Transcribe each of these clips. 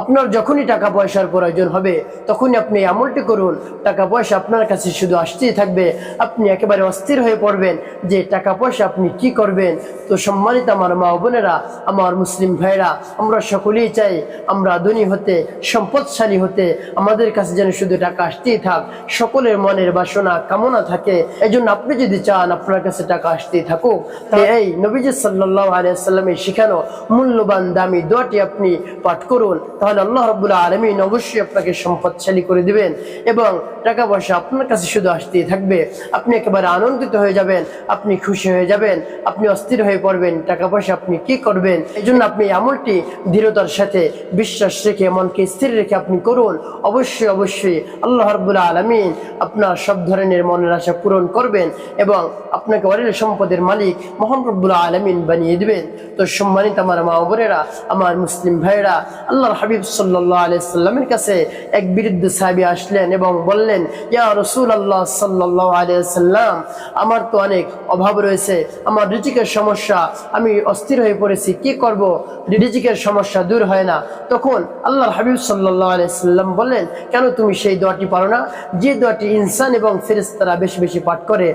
আপনার যখনই টাকা পয়সার প্রয়োজন হবে, তখনই আপনি আমলটি করুন। টাকা পয়সা আপনার কাছে শুধু আসতেই থাকবে। আপনি একেবারে অস্থির হয়ে পড়বেন যে টাকা পয়সা আপনি কি করবেন। তো সম্মানিত আমার মা বোনেরা, আমার মুসলিম ভাইরা আমরা সকলেই চাই আমরা ধনী হতে, সম্পদশালী হতে, আমাদের কাছে যেন শুধু টাকা আসতেই থাক, সকলের মনের বাসনা, কামনা থাকে। এজন্য আপনি যদি চান আপনার কাছে টাকা আসতেই থাকুক তাহলে এই নবীজ সাল্লাহ আলিয়াল্লামের শিখানো মূল্যবান দামি দোয়াটি আপনি পাঠ করুন। তাহলে আল্লাহ রবুল্লাহ আলমিন অবশ্যই আপনাকে সম্পদশালী করে দিবেন এবং টাকা পয়সা আপনার কাছে শুধু আসতেই থাকবে। আপনি একেবারে আনন্দিত হয়ে যাবেন, আপনি খুশি হয়ে যাবেন, আপনি অস্থির হয়ে পড়বেন টাকা পয়সা আপনি কি করবেন? এই জন্য আপনি আমলটি দৃঢ়তার সাথে বিশ্বাস রেখে, মনকে স্থির রেখে আপনি করুন। অবশ্যই অবশ্যই আল্লাহ রবুল্লাহ আলমিন আপনার সব ধরনের মনের আশা পূরণ করবেন এবং আপনাকে অরেল সম্পদের মালিক মোহাম্মদ রব্বুল্লাহ আলমিন বানিয়ে দিবেন। তো সম্মানিত আমার মা বোনেরা, আমার মুসলিম ভাইরা আল্লাহর হাবিব সাল্লাহ আলিয়াল্লামের কাছে এক সাহেবী আসলেন এবং বললেন, ইয়া রসুল আল্লাহ সাল্লাহ আমার তো অনেক অভাব রয়েছে, আমার রিজিকের সমস্যা, আমি অস্থির হয়ে পড়েছি, কি করব? রিজিকের সমস্যা দূর হয় না। তখন আল্লাহর হাবিব সাল্লাহ আলিয়াল্লাম বললেন, কেন তুমি সেই দোয়াটি পারো না? যে দোয়াটি ইনসান এবং ফেরেস্তারা বেশি বেশি পাঠ করে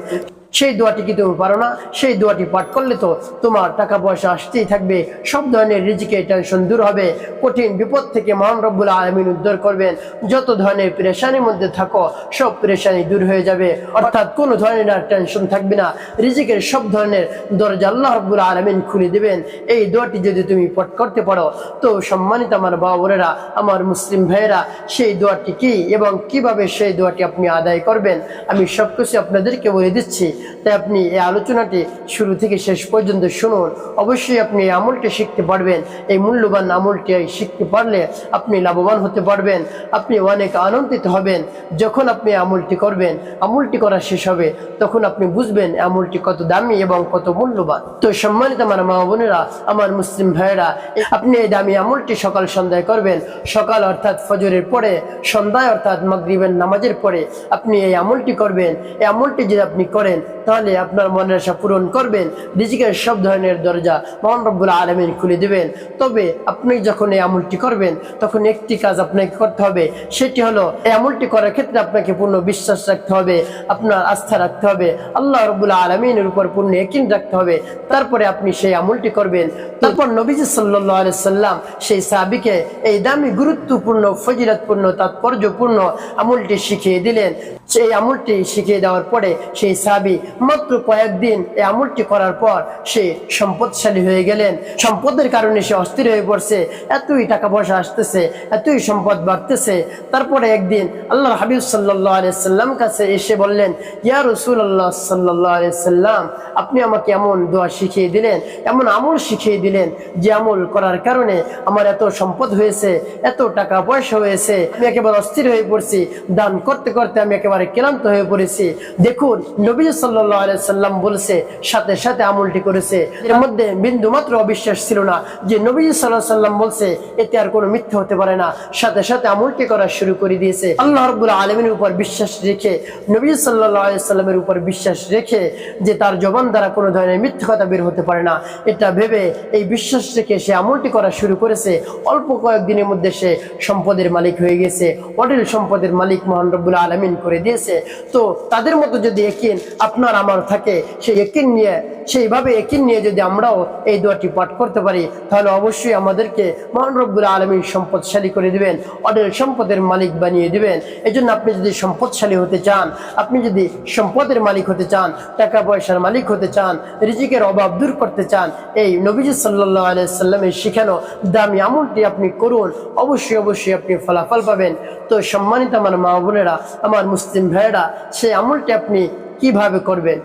সেই দোয়াটি কি তুমি পারো না? সেই দোয়াটি পাঠ করলে তো তোমার টাকা পয়সা আসতেই থাকবে। সব ধরনের রিজিকে টেনশন দূর হবে। কঠিন বিপদ থেকে মহান রব্বুল আলমিন উদ্ধার করবেন। যত ধরনের পেরেশানির মধ্যে থাকো, সব পেরেশানি দূর হয়ে যাবে। অর্থাৎ কোনো ধরনের আর টেনশন থাকবে না। রিজিকের সব ধরনের দরজা আল্লাহ রব্বুল আলমিন খুলে দেবেন। এই দোয়াটি যদি তুমি পাঠ করতে পারো, তো সম্মানিত আমার বাবা বোনেরা, আমার মুসলিম ভাইয়েরা, সেই দোয়াটি কি এবং কীভাবে সেই দোয়াটি আপনি আদায় করবেন? আমি সব কিছু আপনাদেরকে বলে দিচ্ছি। তাই আপনি এই আলোচনাটি শুরু থেকে শেষ পর্যন্ত শুনুন। অবশ্যই আপনি এই আমলটি শিখতে পারবেন। এই মূল্যবান আমলটি শিখতে পারলে আপনি লাভবান হতে পারবেন। আপনি অনেক আনন্দিত হবেন যখন আপনি আমলটি করবেন। আমলটি করা শেষ হবে তখন আপনি বুঝবেন আমলটি কত দামি এবং কত মূল্যবান। তো সম্মানিত আমার মা বোনেরা, আমার মুসলিম ভাইয়েরা, আপনি এই দামি আমলটি সকাল সন্ধ্যায় করবেন। সকাল অর্থাৎ ফজরের পরে, সন্ধ্যায় অর্থাৎ মাগরিবের নামাজের পরে আপনি এই আমলটি করবেন। এই আমলটি যদি আপনি করেন তাহলে আপনার মনের আশা পূরণ করবেন। রিজিকের সব ধরনের দরজা মোহান রব্বুল আলমিন খুলে দিবেন। তবে আপনি যখন এই আমলটি করবেন, তখন একটি কাজ আপনাকে করতে হবে। সেটি হলো, এই আমলটি করার ক্ষেত্রে আপনাকে পূর্ণ বিশ্বাস রাখতে হবে, আপনার আস্থা রাখতে হবে, আল্লাহ রব্বুল আলমিনের উপর পূর্ণ একিন রাখতে হবে। তারপরে আপনি সেই আমলটি করবেন। তারপর নবীজি সাল্লাহ সাল্লাম সেই সাহাবিকে এই দামি, গুরুত্বপূর্ণ, ফজিলতপূর্ণ, তাৎপর্যপূর্ণ আমলটি শিখিয়ে দিলেন। সেই আমলটি শিখিয়ে দেওয়ার পরে সেই সাহাবি মাত্র কয়েকদিন এই আমলটি করার পর সে সম্পদশালী হয়ে গেলেন। সম্পদের কারণে সে অস্থির হয়ে পড়ছে। এতই টাকা পয়সা আসতেছে, এতই সম্পদ বাড়তেছে। তারপরে একদিন আল্লাহ হাবিব সাল্লাহ আলিয়াল্লাম কাছে এসে বললেন, ইয়া রসুল আল্লাহ সাল্লাহ আলিয়াল্লাম আপনি আমাকে এমন দোয়া শিখিয়ে দিলেন, এমন আমল শিখিয়ে দিলেন যে আমল করার কারণে আমার এত সম্পদ হয়েছে, এত টাকা পয়সা হয়েছে, আমি একেবারে অস্থির হয়ে পড়ছি, দান করতে করতে আমি একেবারে ক্লান্ত হয়ে পড়েছি। দেখুন, নবী সাল্লাহ সাল্লাম বলেছে, সাথে সাথে আমলটি করেছে। এর মধ্যে বিন্দু মাত্র অবিশ্বাস ছিল না যে নবী সাল্লাহ সাল্লাম বলছে, এতে আর কোনো মিথ্যা হতে পারে না। সাথে সাথে আমলটি করা শুরু করে দিয়েছে। আল্লাহ রব্বুল আলমের উপর বিশ্বাস রেখে, নবী সাল্লাহ সাল্লামের উপর বিশ্বাস রেখে যে তার জবান দ্বারা কোনো ধরনের মিথ্যা কথা বের হতে পারে না। এটা ভেবে এই বিশ্বাস রেখে সে আমলটি করা শুরু করেছে। অল্প কয়েকদিনের মধ্যে সে সম্পদের মালিক হয়ে গেছে। অডিল সম্পদের মালিক মোহান রব্বুল আলমিন করে দিয়েছে। তো তাদের মতো যদি একিন আপনার আমার থাকে, সেই একিন নিয়ে, সেইভাবে একিন নিয়ে যদি আমরাও এই দোয়াটি পাঠ করতে পারি, তাহলে অবশ্যই আমাদেরকে মহান রব্বুল আলমীর সম্পদশালী করে দিবেন অডেল সম্পদের মালিক বানিয়ে দিবেন। এই আপনি যদি সম্পদশালী হতে চান, আপনি যদি সম্পদের মালিক হতে চান, টাকা পয়সার মালিক হতে চান, রিজিকের অভাব দূর করতে চান, এই নবীজি সাল্লাহ আলাইসাল্লামের শিখানো দামি আমলটি আপনি করুন, অবশ্যই অবশ্যই আপনি ফলাফল পাবেন। তো সম্মানিত আমার মা বোনেরা, আমার মুসলিম ভাইয়েরা, সেই আমলটি আপনি কীভাবে করবেন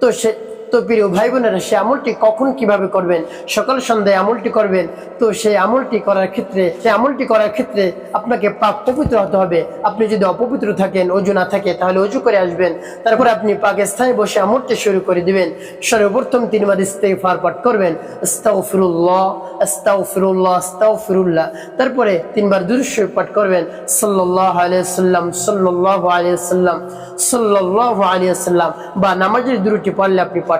তো সে তো প্রিয় ভাই বোনেরা সে আমলটি কখন কীভাবে করবেন? সকাল সন্ধ্যায় আমলটি করবেন। তো সেই আমলটি করার ক্ষেত্রে সেই আমলটি করার ক্ষেত্রে আপনাকে পাক পবিত্র হতে হবে। আপনি যদি অপবিত্র থাকেন, অজু না থাকে, তাহলে অজু করে আসবেন। তারপরে আপনি পাকিস্তানে বসে আমলটি শুরু করে দিবেন। সর্বপ্রথম তিনবার ইস্তেফার পাঠ করবেন। আস্তাউফিরুল্লাহ আস্তাউফিরুল্লাহ আস্তাউফিরুল্লাহ তারপরে তিনবার দুরুশ পাঠ করবেন। সাল্লাহ আলিয়া সাল্লাম সাল্লাহ আলিয়া সাল্লাম সাল্লাহ আলিয়া সাল্লাম বা নামাজের দুরুটি পড়লে আপনি পাঠ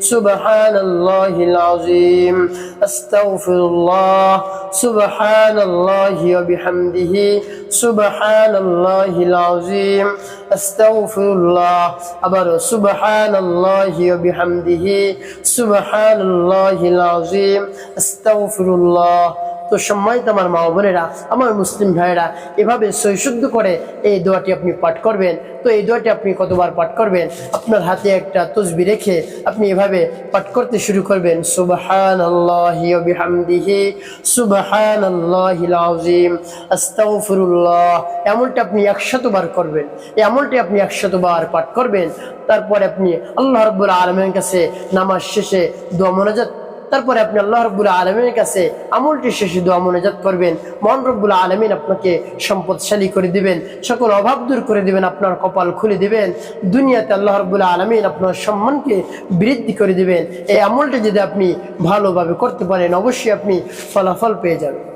سبحان الله العظيم. استغفر الله سبحان الله وبحمده. سبحان الله العظيم. استغفر الله أبر. سبحان الله وبحمده. سبحان الله العظيم. استغفر الله তো সম্মানিত আমার মা বোনেরা, আমার মুসলিম ভাইয়েরা, এভাবে সৈশুদ্ধ করে এই দোয়াটি আপনি পাঠ করবেন। তো এই দোয়াটি আপনি কতবার পাঠ করবেন? আপনার হাতে একটা তসবি রেখে আপনি এভাবে পাঠ করতে শুরু করবেন। সুবহান এমনটা আপনি একশতবার করবেন। এই আমলটি আপনি একশতবার পাঠ করবেন। তারপরে আপনি আল্লাহ রাব্বুল আলামিনের কাছে নামাজ শেষে দোয়া মোনাজাত তারপরে আপনি আল্লাহ রব্বুল আলমীর কাছে আমলটি শেষে দোয়া মনোজাত করবেন। মন রব্বুল আলমিন আপনাকে সম্পদশালী করে দিবেন, সকল অভাব দূর করে দিবেন, আপনার কপাল খুলে দিবেন। দুনিয়াতে আল্লাহ রব্বুল আলমিন আপনার সম্মানকে বৃদ্ধি করে দিবেন। এই আমলটি যদি আপনি ভালোভাবে করতে পারেন, অবশ্যই আপনি ফলাফল পেয়ে যাবেন।